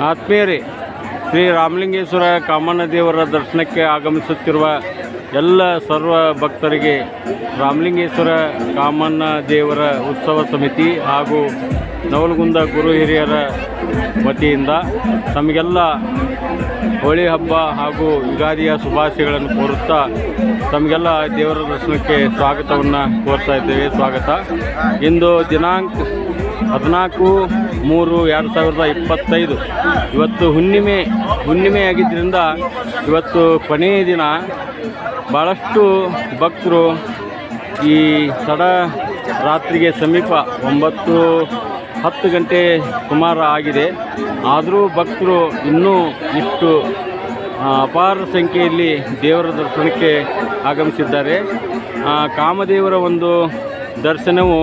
ಆತ್ಮೀಯರೇ ಶ್ರೀ ರಾಮಲಿಂಗೇಶ್ವರ ಕಾಮಣ್ಣ ದೇವರ ದರ್ಶನಕ್ಕೆ ಆಗಮಿಸುತ್ತಿರುವ ಎಲ್ಲ ಸರ್ವ ಭಕ್ತರಿಗೆ ರಾಮಲಿಂಗೇಶ್ವರ ಕಾಮಣ್ಣ ದೇವರ ಉತ್ಸವ ಸಮಿತಿ ಹಾಗೂ ನವಲಗುಂದ ಗುರು ಹಿರಿಯರ ವತಿಯಿಂದ ತಮಗೆಲ್ಲ ಹೋಳಿ ಹಬ್ಬ ಹಾಗೂ ಯುಗಾದಿಯ ಶುಭಾಶಯಗಳನ್ನು ಕೋರುತ್ತಾ ತಮಗೆಲ್ಲ ದೇವರ ದರ್ಶನಕ್ಕೆ ಸ್ವಾಗತವನ್ನು ಕೋರ್ತಾ ಇದ್ದೇವೆ. ಸ್ವಾಗತ. ಇಂದು ದಿನಾಂಕ ಹದಿನಾಲ್ಕು, ಮೂರು, ಎರಡು ಸಾವಿರದ ಇಪ್ಪತ್ತೈದು. ಇವತ್ತು ಹುಣ್ಣಿಮೆ ಹುಣ್ಣಿಮೆ ಆಗಿದ್ದರಿಂದ ಇವತ್ತು ಕೊನೆಯ ದಿನ ಭಾಳಷ್ಟು ಭಕ್ತರು ಈ ತಡ ರಾತ್ರಿಗೆ ಸಮೀಪ ಒಂಬತ್ತು, ಹತ್ತು ಗಂಟೆ ಸುಮಾರು ಆಗಿದೆ. ಆದರೂ ಭಕ್ತರು ಇನ್ನೂ ಇಷ್ಟು ಅಪಾರ ಸಂಖ್ಯೆಯಲ್ಲಿ ದೇವರ ದರ್ಶನಕ್ಕೆ ಆಗಮಿಸಿದ್ದಾರೆ. ಕಾಮದೇವರ ಒಂದು ದರ್ಶನವು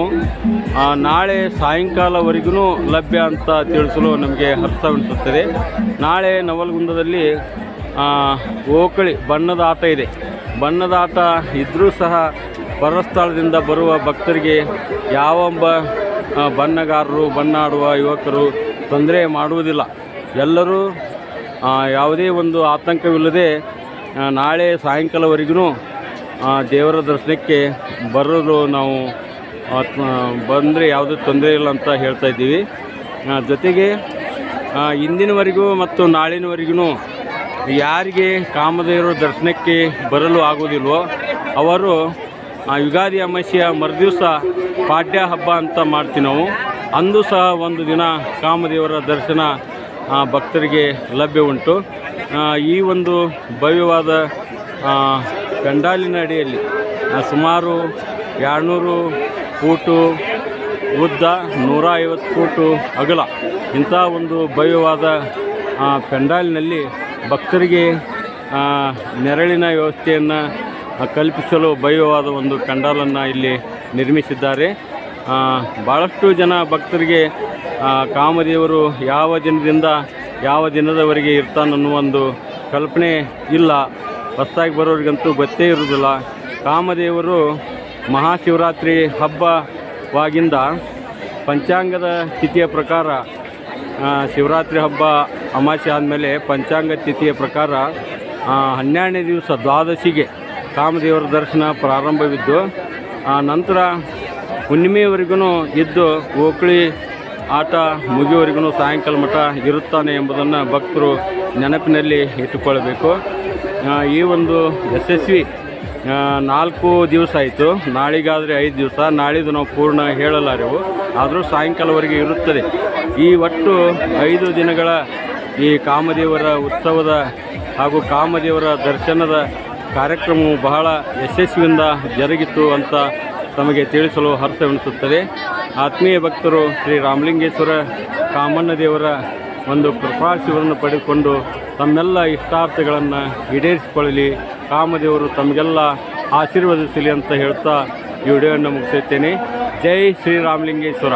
ನಾಳೆ ಸಾಯಂಕಾಲವರೆಗೂ ಲಭ್ಯ ಅಂತ ತಿಳಿಸಲು ನಮಗೆ ಹರ್ಷವೆನಿಸುತ್ತದೆ ನಾಳೆ ನವಲಗುಂದದಲ್ಲಿ ಓಕಳಿ ಬಣ್ಣದ ಆಟ ಇದೆ. ಬಣ್ಣದ ಆಟ ಇದ್ದರೂ ಸಹ ಪರಸ್ಥಳದಿಂದ ಬರುವ ಭಕ್ತರಿಗೆ ಯಾವೊಬ್ಬ ಬಣ್ಣಗಾರರು ಬಣ್ಣ ಆಡುವ ಯುವಕರು ತೊಂದರೆ ಮಾಡುವುದಿಲ್ಲ. ಎಲ್ಲರೂ ಯಾವುದೇ ಒಂದು ಆತಂಕವಿಲ್ಲದೆ ನಾಳೆ ಸಾಯಂಕಾಲವರೆಗೂ ದೇವರ ದರ್ಶನಕ್ಕೆ ಬರಲು ನಾವು ಬಂದರೆ ಯಾವುದೇ ತೊಂದರೆ ಇಲ್ಲ ಅಂತ ಹೇಳ್ತಾ ಇದ್ದೀವಿ. ಜೊತೆಗೆ ಇಂದಿನವರೆಗೂ ಮತ್ತು ನಾಳಿನವರೆಗೂ ಯಾರಿಗೆ ಕಾಮದೇವರ ದರ್ಶನಕ್ಕೆ ಬರಲು ಆಗೋದಿಲ್ವೋ ಅವರು ಯುಗಾದಿ ಅಮಾಸ್ಯೆಯ ಮರುದಿವಸ ಪಾಡ್ಯ ಹಬ್ಬ ಅಂತ ಮಾಡ್ತೀವಿ ನಾವು. ಅಂದು ಸಹ ಒಂದು ದಿನ ಕಾಮದೇವರ ದರ್ಶನ ಭಕ್ತರಿಗೆ ಲಭ್ಯ ಉಂಟು. ಈ ಒಂದು ಭವ್ಯವಾದ ಗಂಡಾಲಿನ ಅಡಿಯಲ್ಲಿ ಸುಮಾರು ಎರಡುನೂರು ಫೂಟು ಉದ್ದ ನೂರ ಐವತ್ತು ಫೂಟು ಅಗಲ. ಇಂಥ ಒಂದು ಭವ್ಯವಾದ ಪೆಂಡಾಲ್ನಲ್ಲಿ ಭಕ್ತರಿಗೆ ನೆರಳಿನ ವ್ಯವಸ್ಥೆಯನ್ನು ಕಲ್ಪಿಸಲು ಭವ್ಯವಾದ ಒಂದು ಪೆಂಡಾಲನ್ನು ಇಲ್ಲಿ ನಿರ್ಮಿಸಿದ್ದಾರೆ. ಭಾಳಷ್ಟು ಜನ ಭಕ್ತರಿಗೆ ಕಾಮದೇವರು ಯಾವ ದಿನದಿಂದ ಯಾವ ದಿನದವರೆಗೆ ಇರ್ತಾನನ್ನೋ ಒಂದು ಕಲ್ಪನೆ ಇಲ್ಲ. ಹೊಸ್ದಾಗಿ ಬರೋರಿಗಂತೂ ಗೊತ್ತೇ ಇರುವುದಿಲ್ಲ ಕಾಮದೇವರು ಮಹಾಶಿವರಾತ್ರಿ ಹಬ್ಬವಾಗಿಂದ ಪಂಚಾಂಗದ ತಿಥಿಯ ಪ್ರಕಾರ ಶಿವರಾತ್ರಿ ಹಬ್ಬ ಅಮಾವಾಸ್ಯೆ ಆದಮೇಲೆ ಪಂಚಾಂಗ ತಿಥಿಯ ಪ್ರಕಾರ ಹನ್ನೆರಡನೇ ದಿವಸ ದ್ವಾದಶಿಗೆ ಕಾಮದೇವರ ದರ್ಶನ ಪ್ರಾರಂಭವಿದ್ದು, ಆ, ನಂತರ ಹುಣ್ಣಿಮೆಯವರೆಗೂ ಇದ್ದು ಓಕಳಿ ಆಟ ಮುಗಿಯುವವರೆಗೂ ಸಾಯಂಕಾಲ ಮಠ ಇರುತ್ತಾನೆ ಎಂಬುದನ್ನು ಭಕ್ತರು ನೆನಪಿನಲ್ಲಿ ಇಟ್ಟುಕೊಳ್ಳಬೇಕು. ಈ ಒಂದು ಯಶಸ್ವಿ ನಾಲ್ಕು ದಿವಸ ಆಯಿತು. ನಾಳಿಗಾದರೆ ಐದು ದಿವಸ. ನಾಳಿದ್ದು ನಾವು ಪೂರ್ಣ ಹೇಳಲಾರೆವು. ಆದರೂ ಸಾಯಂಕಾಲವರೆಗೆ ಇರುತ್ತದೆ. ಈ ಒಟ್ಟು ಐದು ದಿನಗಳ ಈ ಕಾಮದೇವರ ಉತ್ಸವದ ಹಾಗೂ ಕಾಮದೇವರ ದರ್ಶನದ ಕಾರ್ಯಕ್ರಮವು ಬಹಳ ಯಶಸ್ವಿಯಿಂದ ಜರುಗಿತು ಅಂತ ತಮಗೆ ತಿಳಿಸಲು ಹರ್ಷವೆನಿಸುತ್ತದೆ ಆತ್ಮೀಯ ಭಕ್ತರು ಶ್ರೀ ರಾಮಲಿಂಗೇಶ್ವರ ಕಾಮಣ್ಣ ದೇವರ ಒಂದು ಕೃಪಾಶಿವರನ್ನು ಪಡೆದುಕೊಂಡು ತಮ್ಮೆಲ್ಲ ಇಷ್ಟಾರ್ಥಗಳನ್ನು ಈಡೇರಿಸಿಕೊಳ್ಳಲಿ. ಕಾಮದೇವರು ತಮಗೆಲ್ಲ ಆಶೀರ್ವದಿಸಲಿ ಅಂತ ಹೇಳ್ತಾ ವಿಡಿಯೋವನ್ನು ಮುಗಿಸುತ್ತೇನೆ. ಜೈ ಶ್ರೀರಾಮಲಿಂಗೇಶ್ವರ